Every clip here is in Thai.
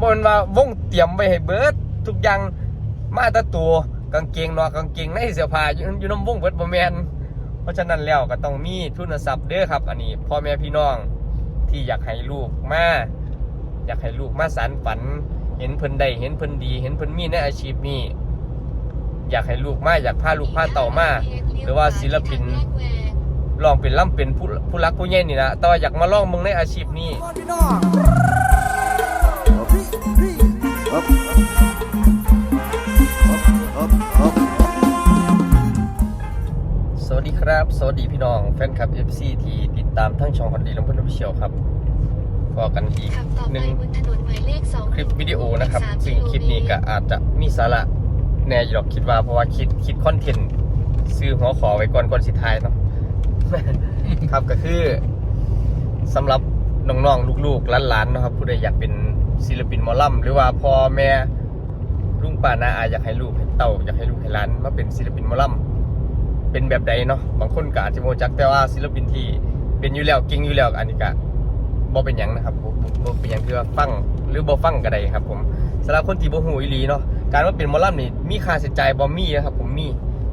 บ่แม่นว่าวงเตรียมไว้ให้เบิดทุกอย่างมาแต่ตัวกางเกงนอกกางเกงในเสื้อผ้าอยู่อยู่น้ำวงเบิดบ่แมนเพราะฉะนั้นแล้วก็ต้องมีทุนทรัพย์เด้อครับ อันนี้พ่อแม่พี่น้องที่อยากให้ลูกมาอยากให้ลูกมาสานฝัน เห็นเพิ่นได้เห็นเพิ่นดี เห็นเพิ่นมีในอาชีพนี้ อยากให้ลูกมาอยากพาลูกพาเต่ามาหรือว่าศิลปินลองเป็นล่ำเป็นผู้ผู้รักผู้ใหญ่นี่นะแต่ว่าอยากมาลองมึงในอาชีพนี้ สวัสดีครับ สวัสดีพี่น้องแฟนคลับ FC ที่ติดตามทั้งช่องฮอนดีลำเพื่อนอเชียวครับก็กันอีกขับต่อหไปนึ่งบนถนนหมายเลข2คลิปวิดีโอนะครับ ซึ่งคลิปนี้ก็อาจจะมีสาระแน่อยู่หรอกคิดว่าเพราะว่าคิดคิดคอนเทนต์ซื้อหัวขอไว้ก่อนก่อนสิทายเนาะครับก็คือสำหรับน้องๆ ลูกๆหลานๆนะครับ ผู้ใดอยากเป็น ศิลปินหมอลำหรือว่าพ่อแม่ลุงป้านาอาอยากให้ลูกให้เต่าอยากให้ลูกให้หลานมาเป็นศิลปินหมอลำเป็นแบบใดเนาะบางคนก็อาจจะโมจักแต่ว่าศิลปินที่เป็นอยู่แล้วเก่งอยู่แล้วอันนี้ก็บ่เป็นหยังนะครับบ่บ่บ่เป็นหยังคือว่าฟังหรือบ่ฟังก็ได้ครับ ผมสำหรับคนที่บ่ฮู้อีหลีเนาะการว่าเป็นหมอลำนี่มีค่าใช้จ่ายบ่มีนะครับ ผมมี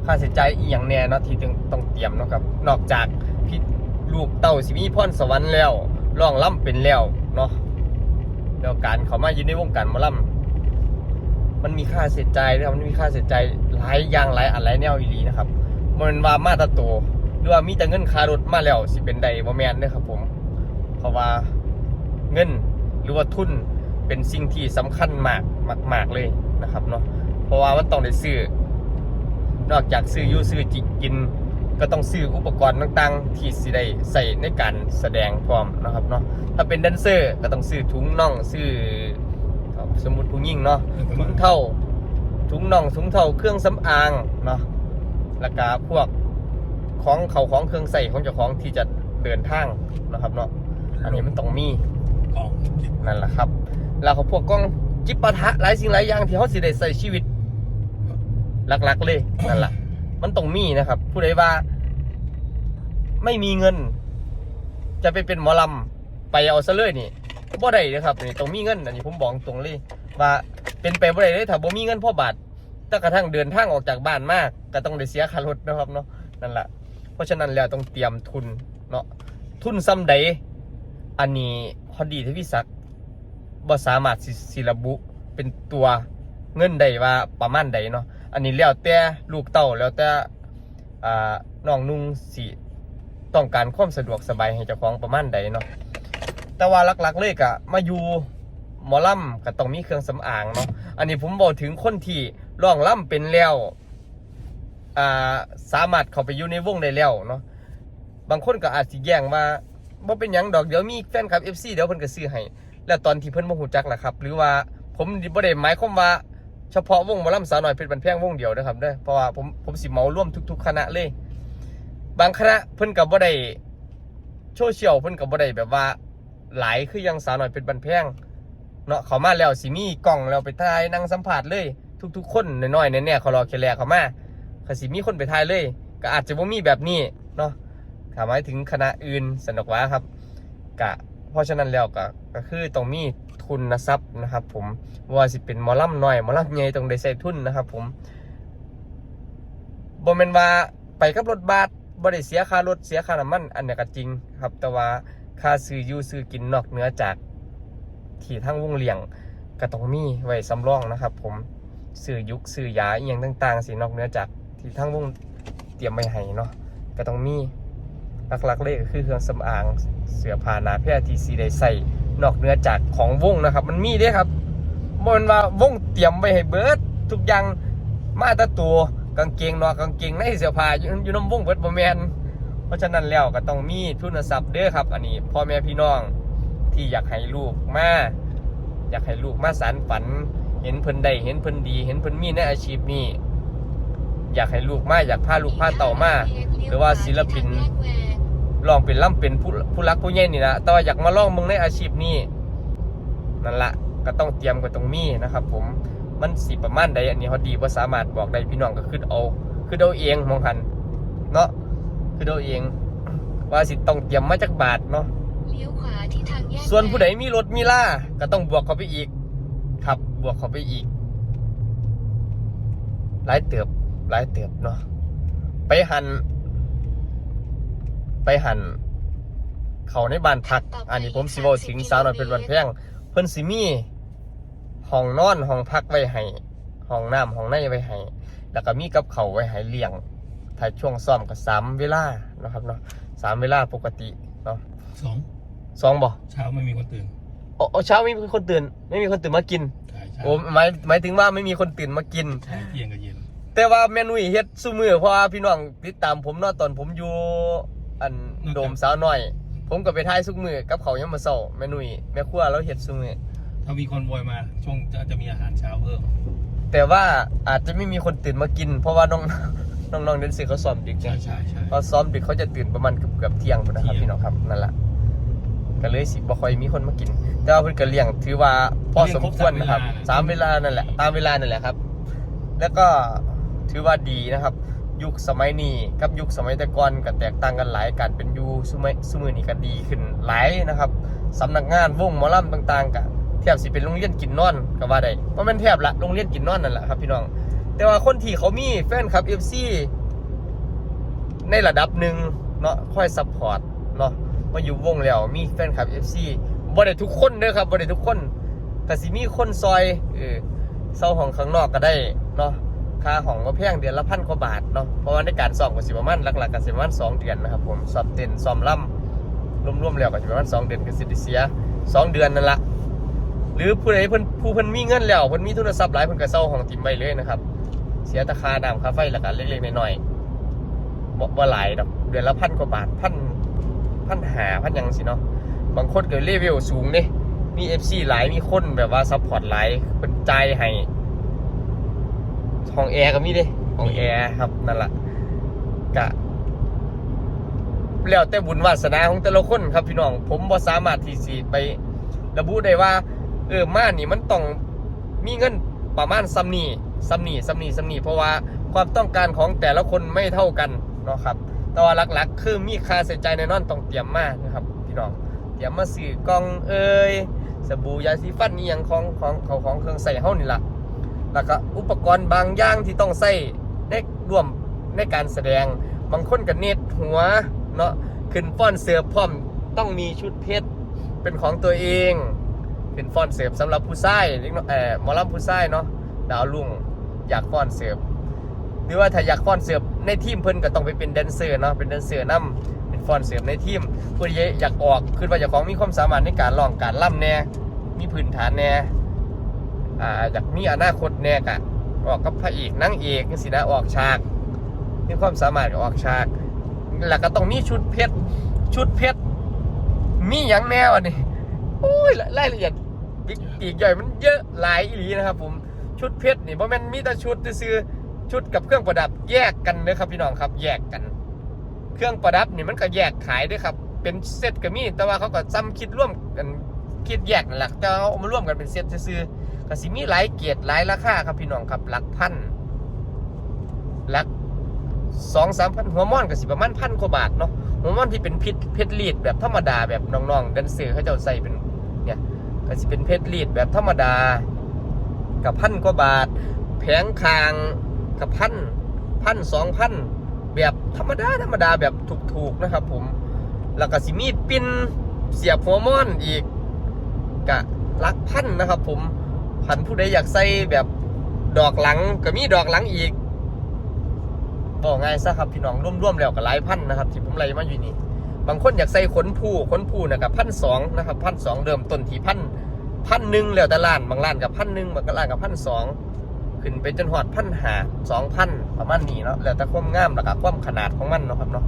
ค่าใช้จ่ายอีหยังแน่เนาะที่ต้องต้องเตรียมเนาะครับ นอกจากพี่ลูกเต้าสิมีพรสวรรค์แล้วร้องล่ำเป็นแล้วเนาะ แล้วการเขามาอยู่ในวงการมอลำมันมีค่าใช้จ่ายนะครับมันมีค่าใช้จ่ายหลายอย่างหลายอันหลายแนวอีหลีนะครับมันว่ามาตาโตหรือว่ามีแต่เงินค่ารถมาแล้วสิเป็นใดบ่แม่นเด้อครับ ผมเพราะว่าเงินหรือว่าทุนเป็นสิ่งที่สำคัญมากมากๆเลยนะครับเนาะเพราะว่ามันต้องได้ซื้อนอกจากซื้ออยู่ซื้อจิกิน ก็ต้องซื้ออุปกรณ์ต่างๆ ที่สิได้ใส่ในการแสดงพร้อมนะครับเนาะถ้าเป็นแดนเซอร์ก็ต้องซื้อถุงน่องซื้อสมมุติผู้หญิงเนาะถุงเท่าถุงน่องถุงเท่าเครื่องสำอางเนาะแล้วก็พวกของเขาของเครื่องใส่ของเจ้าของที่จะเดินทางนะครับเนาะอันนี้มันต้องมีกล่องนั่นแหละครับ แล้วเขาพวกกล้องจิปปะทะหลายสิ่งหลายอย่างที่เขาสิได้ใส่ชีวิตหลักๆเลยนั่นแหละ มันต้องมีนะครับ ผู้ใดว่า ไม่มีเงิน จะไปเป็นหมอลำไปเอาซะเลยนี่บ่ได้นะครับนี่ต้องมีเงินอันนี้ผมบอกตรงเลยว่าเป็นไปบ่ได้เลยถ้าบ่มีเงินพ่อบาทตั้งกระทั่งเดินทางออกจากบ้านมาก ก็ต้องได้เสียค่ารถนะครับเนาะนั่นแหละเพราะฉะนั้นแล้วต้องเตรียมทุนเนาะทุนซ้ำใดอันนี้พอดีที่พี่ศักดิ์บ่สามารถสิสิระบุเป็นตัวเงินใดว่าประมาณใดเนาะ อันนี้แล้วแต่ลูกเต้าแล้วแต่อ่าน้องนุ่งสิต้องการความสะดวกสบายให้เจ้าของประมาณใดเนาะแต่ว่าหลักๆเลยก็มาอยู่หมอล่ำก็ต้องมีเครื่องสำอางเนาะอันนี้ผมบอกถึงคนที่ร้องล่ำเป็นแล้วอ่าสามารถเข้าไปอยู่ในวงได้แล้วเนาะบางคนก็อาจสิแย้งว่าบ่เป็นหยังดอกเดี๋ยวมีแฟนคลับ FC เดี๋ยวเพิ่นก็ซื้อให้แล้วตอนที่เพิ่นบ่ฮู้จักล่ะครับ หรือว่าผมบ่ได้หมายความว่า เฉพาะวงหมอลำสาวน้อยเพชรบันแพงวงเดียวนะครับเด้อเพราะว่าผมผมสิเมาร่วมทุก ๆ คณะเลย บางคณะเพิ่นก็บ่ได้โซเชียลเพิ่นก็บ่ได้แบบว่าหลายคือยังสาวน้อยเพชรบันแพงเนาะเขามาแล้วสิมีกล้องแล้วไปถ่ายนั่งสัมภาษณ์เลย ทุก ๆ คนน้อยๆแน่ๆเขารอแค่แลเขามาก็สิมีคนไปถ่ายเลย ก็อาจจะบ่มีแบบนี้เนาะถามหมายถึงคณะอื่นสนุกว่าครับกะเพราะฉะนั้นแล้วก็ก็คือต้องมี ทุนทรัพย์นะครับ ผมว่าสิเป็นมอลำน้อยมอลำใหญ่ต้องได้ใส่ทุนนะครับ ผมบ่แม่นว่าไปกับรถบัสบ่ได้เสียค่ารถเสียค่าน้ำมันอันนี้ก็จริงครับ แต่ว่าค่าซื้ออยู่ซื้อกินนอกเหนือจากที่ทั้งวงเลี้ยงก็ต้องมีไว้สำรองนะครับ ผมซื้อยุกซื้อยาอหย่างต่างๆสินอกเหนือจากที่ทั้งวงเตรียมไว้ให้เนาะก็ต้องมีหลักๆเลยก็คือเครื่องสำอางเสื้อผ้าหนาแพรที่สีได้ใส่ นอกเหนือจากของวงนะครับ มันมีด้วยครับบนว่าวงเตรียมไว้ให้เบิดทุกอย่างมาแต่ตัวกางเกงนอกกางเกงในเสื้อผ้าอยู่อยู่น้ำวงเบิดบ่แมนเพราะฉะนั้นแล้วก็ต้องมีทุนทรัพย์เด้อครับ อันนี้พ่อแม่พี่น้องที่อยากให้ลูกมาอยากให้ลูกมาสานฝัน เห็นเพิ่นได้เห็นเพิ่นดี เห็นเพิ่นมีในอาชีพนี้อยากให้ลูกมาอยากพาลูกพาเต่ามาหรือว่าศิลปิน ลองเป็นล่ำเป็นผู้ผู้รักผู้ใหญ่นี่นะแต่ว่าอยากมาลองมึงในอาชีพนี้นั่นละก็ต้องเตรียมกับตรงนี้นะครับ ผมมันสิประมาณใดอันนี้เขาดีว่าสามารถบอกได้พี่น้องก็คือเอา คือเอาเองมองหันเนาะคือเอาเอง ว่าสิต้องเตรียมมาจากบาทเนาะเลี้ยวขวาที่ทางแยกส่วนผู้ใดมีรถมีล่าก็ต้องบวกเข้าไปอีกครับบวกเข้าไปอีกหลายเติบหลายเติบเนาะไปหัน ไปหันเขาในบ้านพัก อันนี้ผมสิเว้าถึงสาวน้อยเป็นวันแพงเพิ่นสิมีห้องนอนห้องพักไว้ให้ห้องน้ำห้องในไว้ให้แล้วก็มีกับเขาวไว้ให้เลี้ยงถ้าช่วงซ้อมก็สามเวลานะครับเนาะสามเวลาปกติเนาะสองสองบ่เช้าไม่มีคนตื่นโอ้โอ้เช้าไม่มีคนตื่น ไม่มีคนตื่นมากินใช่เช้าโอ้หมายหมายถึงว่าไม่มีคนตื่นมากินใช่เที่ยงกับเย็นแต่ว่าแม่นุ่ยเฮ็ดซุมือเพราะว่าพี่น้องติดตามผมเนาะตอนผมอยู่ อันโดมสาวน้อย ผมก็ไปถ่ายซุมือกับเขาวยังมาเศร้าแม่นุ่ยแม่ครัวเราเฮ็ดซุมือถ้ามีคนโวยมาช่วงจะจะมีอาหารเช้าเพิ่มแต่ว่าอาจจะไม่มีคนตื่นมากิน เพราะว่าน้องน้องๆเดนเซอร์เขาซ้อมดึกใช่นะใช่ใช่พอซ้อมดึกเขาจะตื่นประมาณเกือบเกือบเที่ยงพุ่นนะครับเที่ยงพี่น้องครับนั่นแหละก็เลยสิบ่ค่อยมีคนมากิน แต่ว่าเพิ่นก็เลี้ยงถือว่าพอสมควรนะครับสามเวลานั่นแหละตามเวลานั่นแหละครับ แล้วก็ถือว่าดีนะครับ ยุคสมัยนี้กับยุคสมัยแต่ก่อนก็แตกต่างกันหลายการเป็นอยูสมัยสมือนี้ก็ดีขึ้นหลายนะครับสำนักงานวงหมอลำต่างๆก็แทบสิเป็นโรงเรียนกินนอนก็ว่าได้ว่าแม่นแทบละโรงเรียนกินนอนนั่นแหละครับพี่น้อง แต่ว่าคนที่เขามีแฟนคลับ FC ในระดับหนึ่งเนาะค่อยซัพพอร์ตเนาะมาอยู่วงแล้วมีแฟนคลับ FC บ่ได้ทุกคนเด้อครับบ่ได้ทุกคนก็สิมีคนซอยเออเซาห้องข้างนอกก็ได้เนาะ ค่าห้องก็แพงเดือนละพันกว่าบาทเนาะเพราะว่าในการซ้อมก็สิประมาณหลักๆก็สิประมาณสองเดือนนะครับผมซอมเต้นซอมล่ำรวมๆแล้วก็สิประมาณสองเดือนก็สิได้เสียสองเดือนนั่นละหรือผู้ใดเพิ่นผู้เพิ่นมีเงินแล้วเพิ่นมีทุนทรัพย์หลายเพิ่นก็เซาห้องทิมไว้เลยนะครับ เสียตาคาน้ำค่าไฟแล้วก็เล็กๆน้อยๆบ่บ่หลายดอกเดือนละพันกว่าบาทพันพันหาพันยังสิเนาะบางคนก็เลเวลสูงเด้มี FC หลายมีคนแบบว่าซัพพอร์ตหลายเป็นใจให้ ห้องแอร์ก็มีเด้ห้องแอร์ครับนั่นแหละกะแล้วแต่บุญวาสนาของแต่ละคนครับพี่น้อง ผมบ่สามารถที่สิไประบุได้ว่า เออมานี่มันต้องมีเงินประมาณซัมนี่ซัมนี่ซัมนี่ซัมนี่เพราะว่าความต้องการของแต่ละคนไม่เท่ากันเนาะครับแต่ว่าหลักๆ คือมีค่าใช้จ่ายแน่นอนต้องเตรียมมานะครับพี่น้องเตรียมมาซื้อกล่องเอ่ยสบู่ยาสีฟันนี่ยังของของเขาของเครื่องใส่เฮานี่ล่ะ แล้วก็อุปกรณ์บางอย่างที่ต้องใส่ในร่วมในการแสดง บางคนก็เน็ตหัวเนาะขึ้นฟ้อนเสือพร้อมต้องมีชุดเพชรเป็นของตัวเองเป็นฟอนเสิร์ฟสำหรับผู้ชายเอยเอ่อหมอลำผู้ชายเนาะดาวลุ่งอยากฟอนเสิร์ฟหรือว่าถ้าอยากฟอนเสิร์ฟในทีมเพิ่นก็ต้องไปเป็นแดนเซอร์เนาะเป็นแดนเซอร์นํเป็นฟอนเสิร์ฟในทีมผู้ใดอยากออกคือว่าเจ้าของมีความสามารถในการร้องการล่ำแน่มีพื้นฐานแน่ อ่าอยากมีอนาคตแน่กะออกกับพระเอกนางเอกจังซี่นะออกฉากมีความสามารถก็ออกฉากแล้วก็ต้องมีชุดเพชรชุดเพชรมีหยังแน่วะนี่โอ้ยรายละเอียดปีกปีกย่อยมันเยอะหลายอีหลีนะครับ ผมชุดเพชรนี่เพราะมันมีแต่ชุดซื้อชุดกับเครื่องประดับแยกกันเด้อครับพี่น้องครับ แยกกัน เครื่องประดับนี่มันก็แยกขายด้วยครับ เป็นเซตก็มีแต่ว่าเขาก็ซ้ำคิดร่วมกันคิดแยกนั่นแหละจะเอามาร่วมกันเป็นเซตซื้อ ก็สิมีหลายเกียรติหลายราคาครับพี่น้องครับหลักพันหลักสองสามพันหัวม่อนก็สิประมาณพันกว่าบาทเนาะหัวมันที่เป็นพชรเพชรลีดแบบธรรมดาแบบน้องๆแดนเซอร์เขาเจ้าใส่เป็นเนี่ยก็จะเป็นเพชรลีดแบบธรรมดากับพันกว่าบาท แผงคางกับพันพันสองพันแบบธรรมดาธรรมดาแบบถูกๆนะครับผมแล้วก็สิมีปินเสียบหัวม่อนอีกกะลักพันนะครับผม พันผู้ใดอยากใส่แบบดอกหลังก็มีดอกหลังอีกบอกง่ายซะครับพี่น้องร่วมๆแล้วก็หลายพันนะครับที่ผมไล่มาอยู่นี่บางคนอยากใส่ขนผู้ขนผู้นะครับพันสองนะครับพันสองเดิมต้นที่พันพันหนึ่งแล้วแต่ล้านบางล้านกับพันหนึ่งบางล้านกับพันสองขึ้นไปจนหอดพันหาสองพันประมาณนี้เนาะแล้วแต่ความงามแล้วก็ความขนาดของมันเนาะครับเนาะ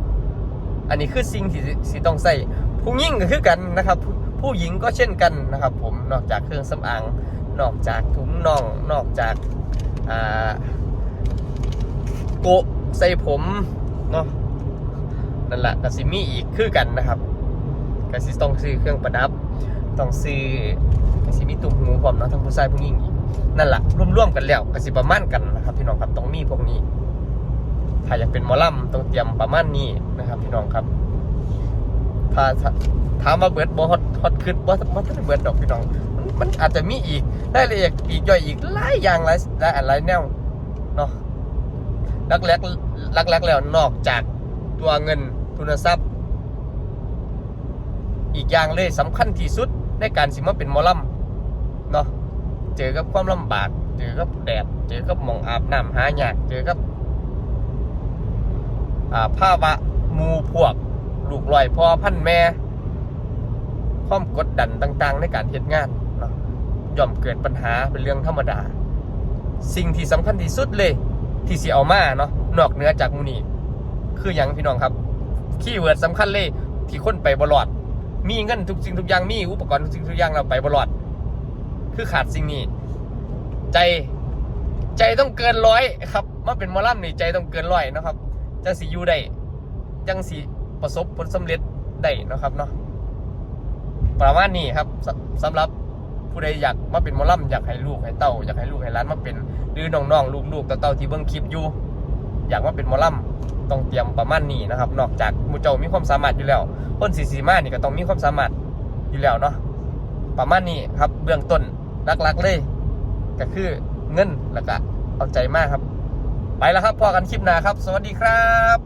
อันนี้คือสิ่งที่สิต้องใส่ผู้หญิงก็คือกันนะครับ ผู้ผู้หญิงก็เช่นกันนะครับ ผมนอกจากเครื่องสำอาง นอกจากถุงน่อง นอกจากโกะใส่ผมเนาะนั่นแหละกสิมีอีกคือกันนะครับกสิต้องซื้อเครื่องประดับ ต้องซื้อกสิมีตุ้มหูพร้อมเนาะทั้งผู้ชายผู้หญิงอีกนั่นแหละร่วมๆกันแล้วกสิประมาณกันนะครับ พี่น้องครับต้องมีพวกนี้ ถ้าอยากเป็นหมอลำต้องเตรียมประมาณนี้นะครับ พี่น้องครับถ้า ถาถามมาเบิดบ่ฮอตฮอตขึ้นบ่บ่ทันเบิดดอกพี่น้อง มันอาจจะมีอีกได้ละเอียดอีกย่อยอีกหลายอย่างหลายหลายอันหลายแนวเนาะลักแรกลักแรกแล้วนอกจากตัวเงินทุนทรัพย์ อีกอย่างเลยสำคัญที่สุดในการสิมาเป็นมอลำเนาะเจอกับความลำบาก เจอกับแดดเจอกับหมองอาบน้ำหายากเจอกับอ่าภาวะมูพวกลูกลอยพ่อพันแม่ ความกดดันต่างๆ ในการเฮ็ดงานเนาะย่อมเกิดปัญหาเป็นเรื่องธรรมดา สิ่งที่สำคัญที่สุดเลย ที่สิเอามาเนาะนอกเหนือจากมูนี้คืออย่างพี่น้องครับคีย์เวิร์ดสำคัญเลยที่คนไปบลอด มีเงินทุกสิ่งทุกอย่างมีอุปกรณ์ทุกสิ่งทุกอย่างเราไปบลอด คือขาดสิ่งนี้ ใจใจต้องเกินร้อยครับมาเป็นมอลำนี่ใจต้องเกินร้อยนะครับจังสิอยู่ได้จังสิประสบผลสำเร็จได้นะครับเนาะ ประมาณนี้ครับสำหรับผู้ใดอยากมาเป็นมอลล์อยากให้ลูกให้เต้าอยากให้ลูกให้ร้านมาเป็นหรือน้องๆลูกๆเต้าที่เบิ้งคลิปอยู่อยากมาเป็นมอลล์ต้องเตรียมประมาณนี้นะครับ นอกจากมูเจ้ามีความสามารถอยู่แล้วคนสีสีมานี่ก็ต้องมีความสามารถอยู่แล้วเนาะประมาณนี้ครับเบื้องต้นรักๆเลย ก็คือเงินแล้วก็เอาใจมากครับ ไปแล้วครับพอกันคลิปหน้าครับ สวัสดีครับ